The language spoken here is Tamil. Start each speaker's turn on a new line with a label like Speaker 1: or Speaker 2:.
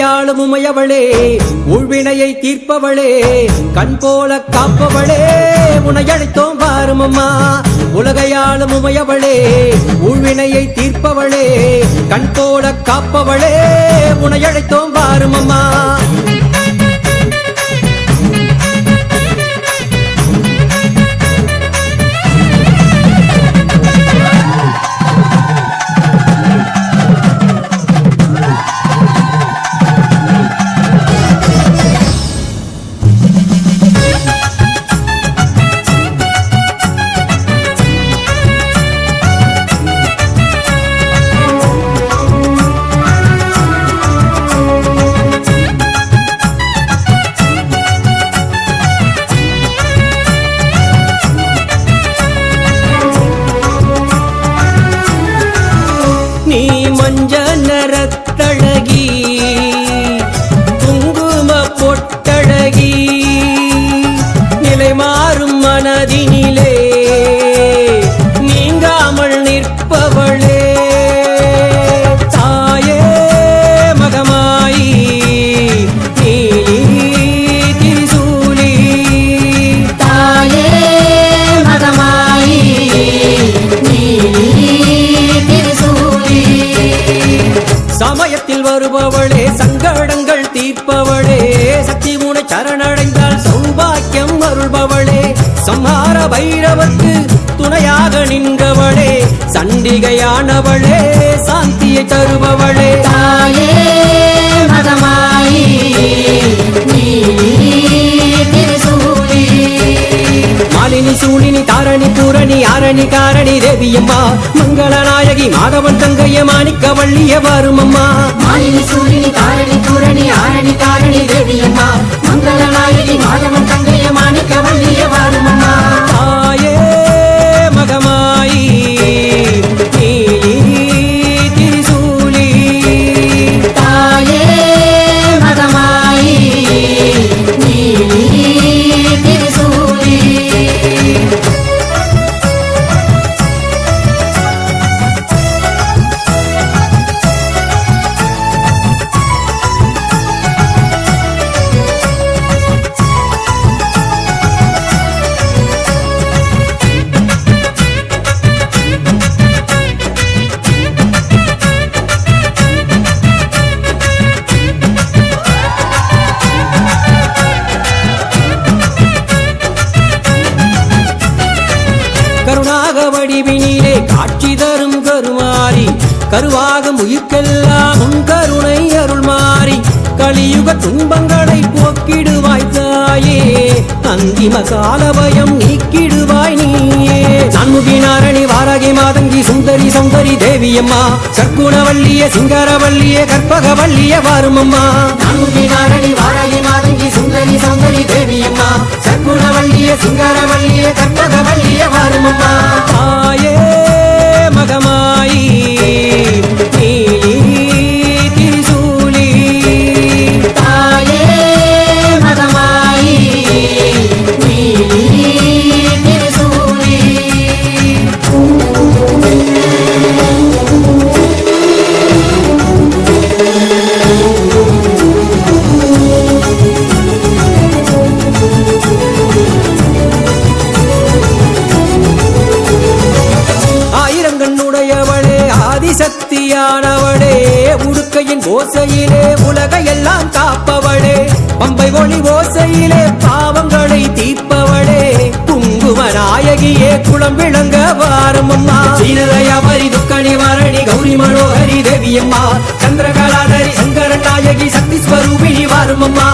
Speaker 1: உமையாளும் உமையவளே உள்வினையை தீர்ப்பவளே கண் போல காப்பவளே உன்னை அழைத்தோம் வாரும் உலகையாளும் உமையவளே உள்வினையை தீர்ப்பவளே கண் போல காப்பவளே உன்னை அழைத்தோம் भारत வருபவளே சங்கடங்கள் தீர்ப்பவளே. சக்தி முனை சரணடைந்தால் சௌபாக்கியம் அருள்பவளே. சம்ஹார பைரவர்க்கு துணையாக நின்றவளே. சண்டிகையானவளே சாந்தியை தருபவளே. பூரணி ஆரணி காரணி தேவியம்மா மங்கள நாயகி மாதவன் தங்கைய மாணிக்க வள்ளிய வருமம்மா
Speaker 2: மாலினி சூரியனி காரணி தூரணி ஆரணி காரணி தேவியம்மா மங்கள நாயகி மாதவன்
Speaker 1: காட்சி தரும் கருமாறி கருவாகம் உயிர்க்கெல்லாம் உன் கருணை அருள் மாறி கலியுக துன்பங்களை போக்கிடுவாய் தாயே. அந்திம காலபயம் நீக்கிடுவாய் நீயே. சண்முகி நாரணி வாராகி மாதங்கி சுந்தரி சௌந்தரி தேவியம்மா. சர்க்குணவல்லிய சிங்கரவல்லிய கற்பகவல்லிய வாருமம்மா.
Speaker 2: சண்முகி நாரணி வாராகி மாதங்கி சுந்தரி சௌந்தரி தேவியம்மா. சற்குணவல்லிய சிங்காரவல்லிய கற்பகவல்லிய வாருமம்மா.
Speaker 1: தாயே ஆதிசக்தியானவளே உடுக்கையின் ஓசையிலே உலகையெல்லாம் காப்பவளே. பம்பை ஒளி ஓசையிலே பாவங்களை தீப்பவளே குங்கும நாயகியே குளம் விளங்க வாரமம்மா. சீனதயாபரி துக்க நிவாரணி கௌரி மனோகரி தேவியம்மா. சந்திரகலாதரி சங்கர நாயகி சக்தி ஸ்வரூபிணி வாருமம்மா.